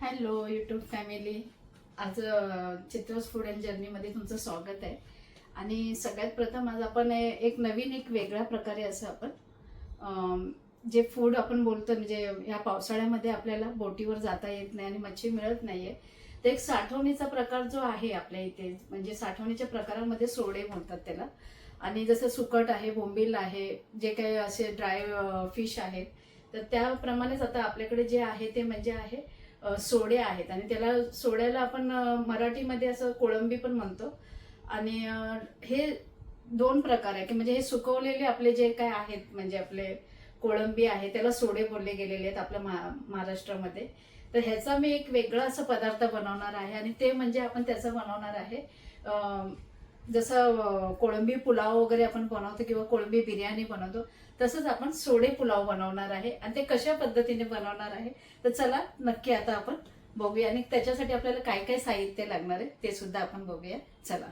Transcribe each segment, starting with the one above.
Hello YouTube family आज चित्रस food and जर्नीमध्ये तुमचं स्वागत आहे. आणि सगळ्यात प्रथम आज आपण एक नवीन एक वेगळ्या प्रकारे असं आपण जे फूड आपण बोलतो म्हणजे ह्या पावसाळ्यामध्ये आपल्याला बोटीवर जाता येत नाही आणि मच्छी मिळत नाही आहे तर एक साठवणीचा प्रकार जो आहे आपल्या इथे म्हणजे साठवणीच्या प्रकारामध्ये सोडे म्हणतात त्याला. आणि जसं सुकट आहे बोंबील आहे जे काही असे ड्राय फिश आहेत तर त्याप्रमाणेच आता आपल्याकडे जे आहे ते म्हणजे आहे सोडे आहेत. आणि त्याला सोड्याला आपण मराठीमध्ये असं कोळंबी पण म्हणतो. आणि हे दोन प्रकार आहे की म्हणजे हे सुकवलेले आपले जे काय आहेत म्हणजे आपले कोळंबी आहे त्याला सोडे बोलले गेलेले आहेत आपल्या महाराष्ट्रामध्ये. तर ह्याचा मी एक वेगळा असा पदार्थ बनवणार आहे. आणि ते म्हणजे आपण त्याचं बनवणार आहे जसं कोळंबी पुलाव वगैरे आपण बनवतो किंवा कोळंबी बिर्याणी बनवतो तसंच आपण सोडे पुलाव बनवणार आहे. आणि ते कशा पद्धतीने बनवणार आहे तर चला नक्की आता आपण बघूया. आणि त्याच्यासाठी आपल्याला काय काय साहित्य लागणार आहे ते सुद्धा आपण बघूया. चला.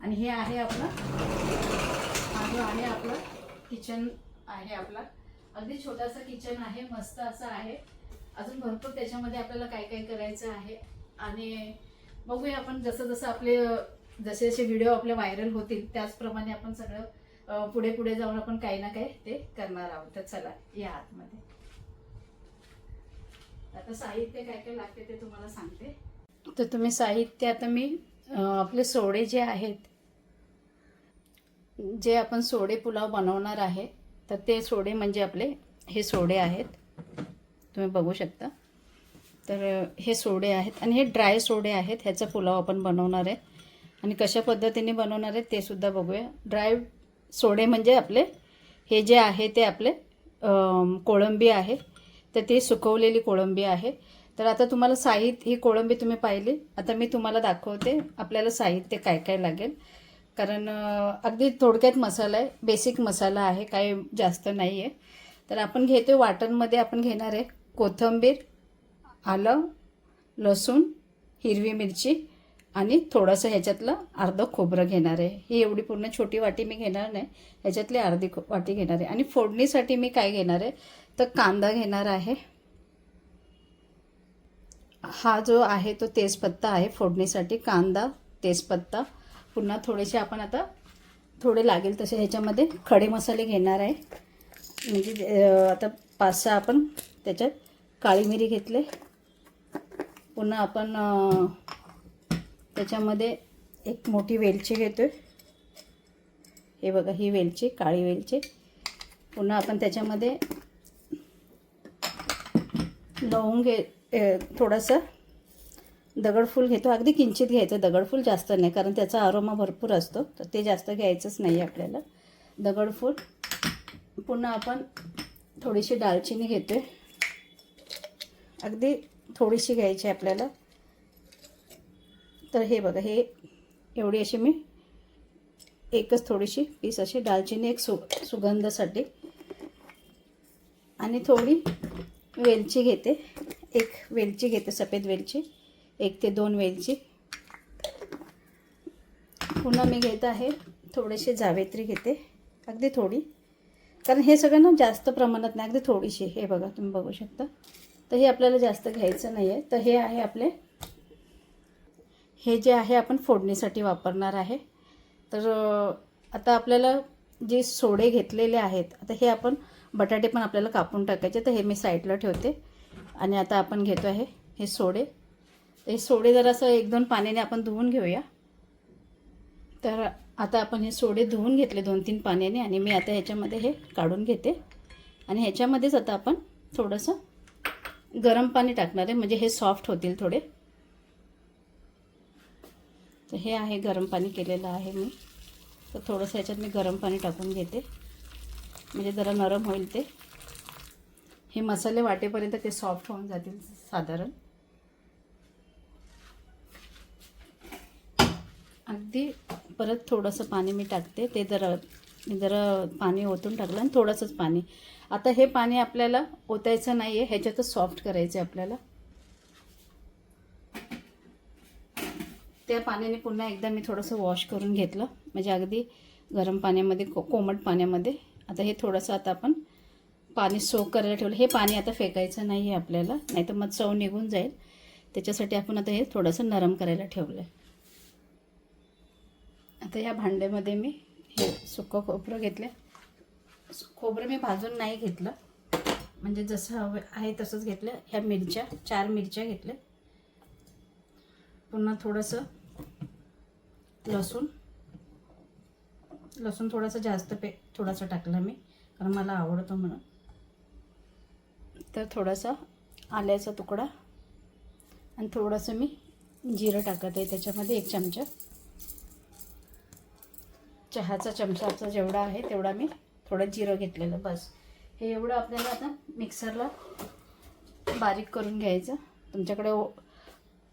आणि हे आहे आपलं हा जो आहे आपला किचन आहे आपला. अगदी छोटासा किचन आहे मस्त असं आहे. अजून भरपूर त्याच्यामध्ये आपल्याला काय काय करायचं आहे. आणि बघूया आपण जसं जसं आपले जसे जसे व्हिडिओ आपले व्हायरल होतील त्याचप्रमाणे आपण सगळं पुढे पुढे जाऊन आपण काही ना काही ते करणार आहोत. तर चला या आतमध्ये. आता साहित्य काय काय लागते ते तुम्हाला सांगते. तर तुम्ही साहित्य आता मी आपले सोडे जे आहेत जे आपण सोडे पुलाव बनवणार आहे तर ते सोडे म्हणजे आपले हे सोडे आहेत. तुम्ही बघू शकता. तर हे सोडे आहेत आणि हे ड्राय सोडे आहेत ह्याचा पुलाव आपण बनवणार आहे. आणि कशा पद्धतीने बनवणार आहे ते सुद्धा बघूया. ड्राय सोडे म्हणजे आपले हे जे आहे ते आपले कोळंबी आहे. तर ती सुकवलेली कोळंबी आहे. तर आता तुम्हाला साहित्य ही कोळंबी तुम्ही पाहिली. आता मी तुम्हाला दाखवते आपल्याला साहित्य काय काय लागेल. कारण अगदी थोडक्यात मसाला आहे बेसिक मसाला आहे काही जास्त नाही आहे तर आपण घेतो वाटणमध्ये आपण घेणार आहे कोथिंबीर आलं लसूण हिरवी मिरची आणि थोडंसं ह्याच्यातलं अर्धं खोबरं घेणार आहे. ही एवढी पूर्ण छोटी वाटी मी घेणार नाही. ह्याच्यातली अर्धी खो- वाटी घेणार आहे. आणि फोडणीसाठी मी काय घेणार आहे? तर कांदा घेणार आहे. हा जो आहे तो तेजपत्ता आहे फोडणीसाठी. कांदा तेजपत्ता. पुन्हा थोडेसे आपण आता थोडे लागेल तसे ह्याच्यामध्ये खडे मसाले घेणार आहे. म्हणजे आता पाच सहा आपण त्याच्यात काळी मिरी घेतले. पुन्हा आपण त्याच्यामध्ये एक मोठी वेलची घेतोय. हे बघा ही वेलची काळी वेलची. पुन्हा आपण त्याच्यामध्ये लवंग घे थोडंसं दगडफूल घेतो. अगदी किंचित घ्यायचं दगडफूल जास्त नाही कारण त्याचा आरोमा भरपूर असतो. तर ते जास्त घ्यायचंच नाही आपल्याला. दगडफूल पुन्हा आपण थोडीशी दालचिनी घेतोय. अगदी थोडीशी घ्यायची आपल्याला. तर हे बघा हे एवढी अशी मी एकच थोडीशी पीस अशी दालचिनी एक सु सुगंधासाठी. आणि थोडी वेलची घेते. एक वेलची घेते सफेद वेलची. एक ते दोन वेलची. पुन्हा मी घेत आहे थोडीशी जावेत्री घेते. अगदी थोडी. कारण हे सगळं ना जास्त प्रमाणात नाही अगदी थोडीशी. हे बघा तुम्ही बघू शकता. तर हे आपल्याला जास्त घ्यायचं नाही आहे तर हे आहे आपले हे जे आहे आपण फोडणीसाठी वापरणार आहे. तर आता आपल्याला जे सोडे घेतलेले आहेत आता हे आपण बटाटे पण आपल्याला कापून टाकायचे तर हे मी साईडला ठेवते. आणि आता आपण घेतो आहे हे सोडे. हे सोडे जरासं एक दोन पाण्याने आपण धुवून घेऊया. तर आता आपण हे सोडे धुवून घेतले दोन तीन पाण्याने आणि मी आता ह्याच्यामध्ये हे काढून घेते. आणि ह्याच्यामध्येच आता आपण थोडंसं गरम पाणी टाकणार आहे म्हणजे हे सॉफ्ट होतील थोडे. तर हे आहे गरम पाणी केलेलं आहे मी. तर थोडंसं ह्याच्यात मी गरम पाणी टाकून घेते. म्हणजे जरा नरम होईल ते. हे मसाले वाटेपर्यंत ते सॉफ्ट होऊन जातील साधारण. अगदी परत थोडंसं पाणी मी टाकते. ते जरा जरा पाणी ओतून टाकलं आणि थोडंसंच पाणी. आता हे पाणी आपल्याला ओतायचं नाही आहे ह्याच्यातच सॉफ्ट करायचं आहे आपल्याला. त्या पाण्याने पुन्हा एकदा मी थोडंसं वॉश करून घेतलं. म्हणजे अगदी गरम पाण्यामध्ये को कोमट पाण्यामध्ये. आता हे थोडंसं आता आपण पाणी सोक करायला ठेवलं. हे पाणी आता फेकायचं नाही आहे आपल्याला. नाही तर मग चव निघून जाईल. त्याच्यासाठी आपण आता हे थोडंसं नरम करायला ठेवलं आहे आता या भांड्यामध्ये मी हे सुकं खोबरं घेतलं खोबरं मी भाजून नाही घेतलं. म्हणजे जसं हवं आहे तसंच घेतलं. ह्या मिरच्या चार मिरच्या घेतल्या. पुन्हा थोडंसं लसूण. लसूण थोडंसं जास्त पे थोडासा टाकला मी कारण मला आवडतो म्हणून. तर थोडासा आल्याचा तुकडा. आणि थोडंसं मी जिरं टाकत आहे त्याच्यामध्ये एक चमचा. चहाचा चमचाचा जेवढा आहे तेवढा मी थोडं जिरं घेतलेलं बस. हे एवढं आपल्याला आता मिक्सरला बारीक करून घ्यायचं. तुमच्याकडे ओ-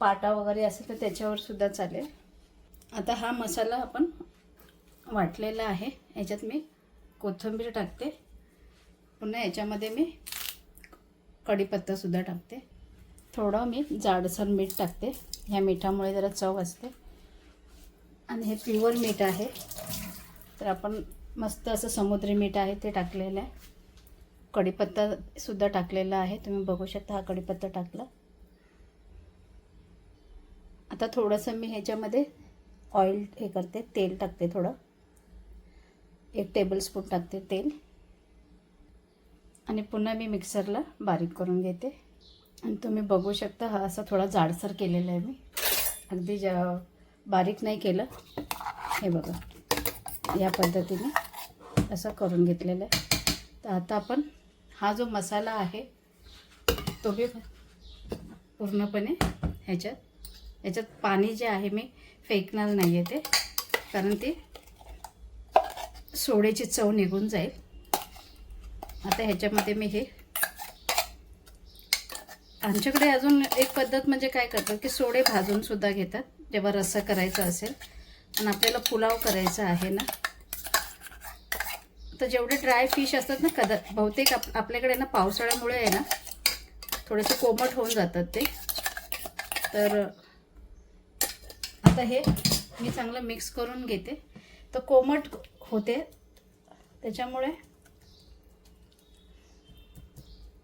पाटा वगैरे असेल तर त्याच्यावर सुद्धा चालेल. आता हा मसाला आपण वाटलेला आहे. याच्यात मी कोथिंबीर टाकते. पुन्हा याच्यामध्ये मी कढीपत्तासुद्धा टाकते. थोडं मी जाडसर मीठ टाकते. ह्या मिठामुळे जरा चव असते. आणि हे प्युअर मीठ आहे. तर आपण मस्त असं समुद्री मीठ आहे ते टाकलेलं आहे. कढीपत्तासुद्धा टाकलेला आहे. तुम्ही बघू शकता हा कढीपत्ता टाकला. आता थोडंसं मी ह्याच्यामध्ये ऑइल हे करते तेल टाकते थोडं. एक टेबलस्पून टाकते तेल. आणि पुन्हा मी मिक्सरला बारीक करून घेते. आणि तुम्ही बघू शकता हा असा थोडा जाडसर केलेला आहे मी. अगदी जा बारीक नाही केलं. हे बघा या पद्धतीने असं करून घेतलेलं आहे. तर आता आपण हा जो मसाला आहे तो मी पूर्णपणे ह्याच्यात ह्याच्यात पाणी जे आहे मी फेकणार नाही आहे ते. कारण ते सोड्याची चव निघून जाईल. आता ह्याच्यामध्ये मी हे आमच्याकडे अजून एक पद्धत म्हणजे काय करतात की सोडे भाजूनसुद्धा घेतात. जेव्हा रस्सा करायचा असेल आणि आपल्याला पुलाव करायचा आहे ना. तर जेवढे ड्राय फिश असतात ना कदा बहुतेक आप आपल्याकडे ना पावसाळ्यामुळे आहे ना थोडेसे कोमट होऊन जातात ते. तर आता हे मी चांगलं मिक्स करून घेते. तर कोमट होते. त्याच्यामुळे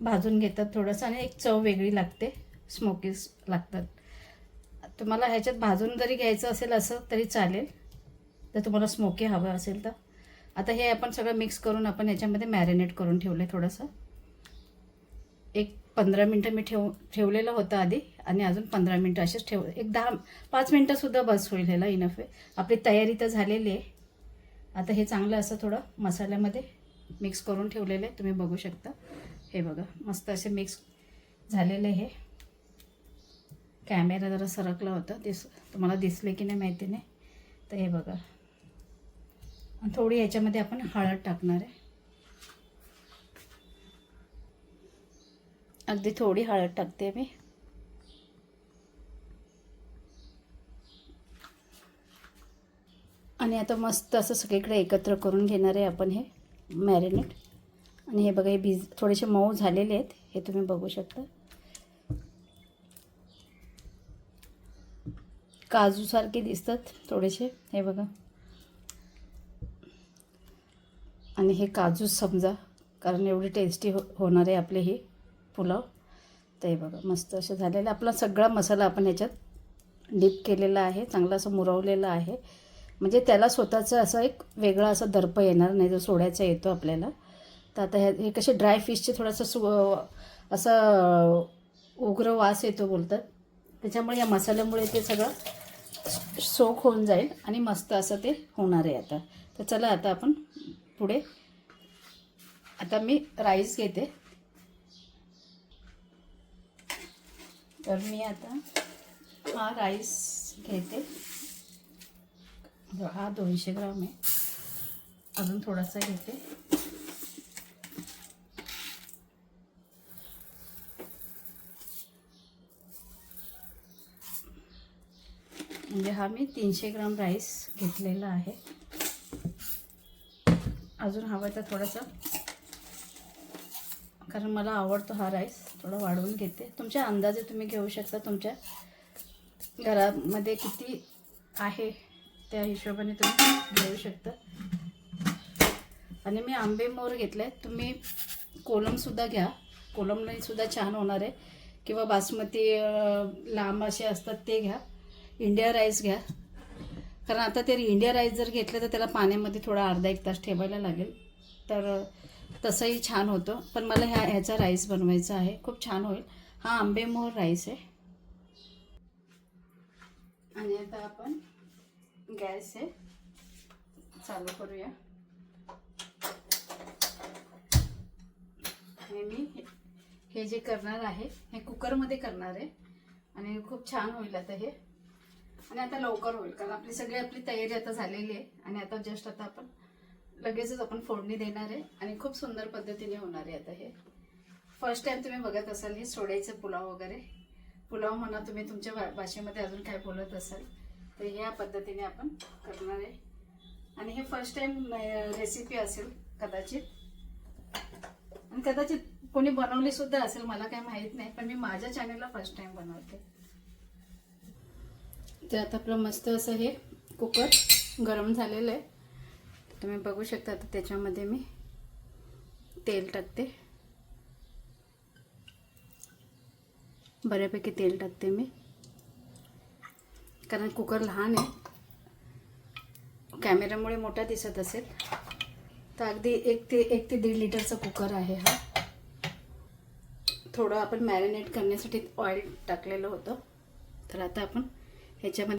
भाजून घेतात थोडंसं आणि एक चव वेगळी लागते. स्मोकीज लागतात. तुम्हाला ह्याच्यात भाजून जरी घ्यायचं असेल असं तरी चालेल. जर तुम्हाला स्मोकी हवं असेल तर. आता हे आपण सगळं मिक्स करून आपण ह्याच्यामध्ये मॅरिनेट करून ठेवलं आहे थोडंसं. पंधरा मिनटं मी ठेव ठेवलेलं होतं आधी आणि अजून पंधरा मिनटं असेच ठेव एक दहा पाच मिनटंसुद्धा बस होईल ह्याला इनफ आहे. आपली तयारी तर झालेली आहे. आता हे चांगलं असं थोडं मसाल्यामध्ये मिक्स करून ठेवलेलं आहे. तुम्ही बघू शकता. हे बघा मस्त असे मिक्स झालेले हे. कॅमेरा जरा सरकला होता. दिस तुम्हाला दिसले की नाही माहिती नाही. तर हे बघा. थोडी याच्यामध्ये आपण हळद टाकणार आहे. अगदी थोडी हळद टाकते मी. आणि आता मस्त असं सगळीकडे एकत्र करून घेणार आहे आपण हे मॅरिनेट आणि हे बघा हे भिज थोडेसे मऊ झालेले आहेत. हे तुम्ही बघू शकता. काजूसारखे दिसतात थोडेसे. हे बघा. आणि हे काजू समजा कारण एवढी टेस्टी हो होणार आहे आपले हे. पुलाव. तर हे बघा मस्त असं झालेलं. आपला सगळा मसाला आपण याच्यात डीप केलेला आहे. चांगला असं मुरवलेला आहे. म्हणजे त्याला स्वतःचं असं एक वेगळा असा दर्प येणार नाही जो सोड्याचा येतो आपल्याला. तर आता हे हे कसे ड्राय फिशचे थोडंसं सु असं उग्र वास येतो बोलतात. त्याच्यामुळे या मसाल्यामुळे ते सगळं सोक होऊन जाईल आणि मस्त असं ते होणार आहे आता. तर चला आता आपण पुढे आता मी राईस घेते. तर मी आता हा राईस घेते. हा दोनशे ग्राम आहे. अजून थोडासा घेते. म्हणजे हा मी तीनशे ग्राम राईस घेतलेला आहे. अजून हवं तर थोडासा कारण मला आवडतो हा राईस थोडा वाढवून घेते. तुमच्या अंदाजे तुम्ही घेऊ शकता. तुमच्या घरामध्ये किती आहे त्या हिशोबाने तुम्ही घेऊ शकता. आणि मी आंबे मोर घेतले. तुम्ही कोलमसुद्धा घ्या. कोलमने छान होणार आहे. किंवा बासमती लांब असे असतात ते घ्या. इंडिया राईस घ्या. कारण आता ते इंडिया राईस जर घेतलं तर त्याला पाण्यामध्ये थोडा अर्धा एक तास ठेवायला लागेल. तर तसंही छान होतं. पण मला ह्या ह्याचा राईस बनवायचा आहे. खूप छान होईल. हा आंबेमोहर राईस आहे. आणि आता आपण गॅस आहे. चालू करूया. आणि मी हे- हे जे करणार आहे हे कुकरमध्ये करणार आहे. आणि खूप छान होईल आता हे. आणि आता लवकर होईल कारण आपली सगळी आपली तयारी आता झालेली आहे. आणि आता जस्ट आता आपण लगेचच आपण फोडणी देणार आहे आणि खूप सुंदर पद्धतीने होणार आहे आता हे. फर्स्ट टाइम तुम्ही बघत असाल हे सोड्याचं पुलाव वगैरे. पुलाव म्हणा तुम्ही तुमच्या भा- भाषेमध्ये अजून काय बोलत असाल तर ह्या पद्धतीने आपण करणार आहे. आणि हे फर्स्ट टाइम रेसिपी असेल कदाचित. आणि कदाचित कोणी बनवली सुद्धा असेल मला काही माहीत नाही पण मी माझ्या चॅनलला फर्स्ट टाइम बनवते. तर आता आपलं मस्त असं हे कुकर गरम झालेलं आहे. तुम्ही बघू शकता आता त्याच्यामध्ये मी तेल टाकते. बऱ्यापैकी तेल टाकते मी. कारण कुकर लहान आहे. कॅमेऱ्यामुळे मोठा दिसत असेल. तर अगदी एक ते एक ते दीड लिटरचा कुकर आहे हा. थोडं आपण मॅरिनेट करण्यासाठी ऑइल टाकलेलं होतं. तर आता आपण ह्याच्यामध्ये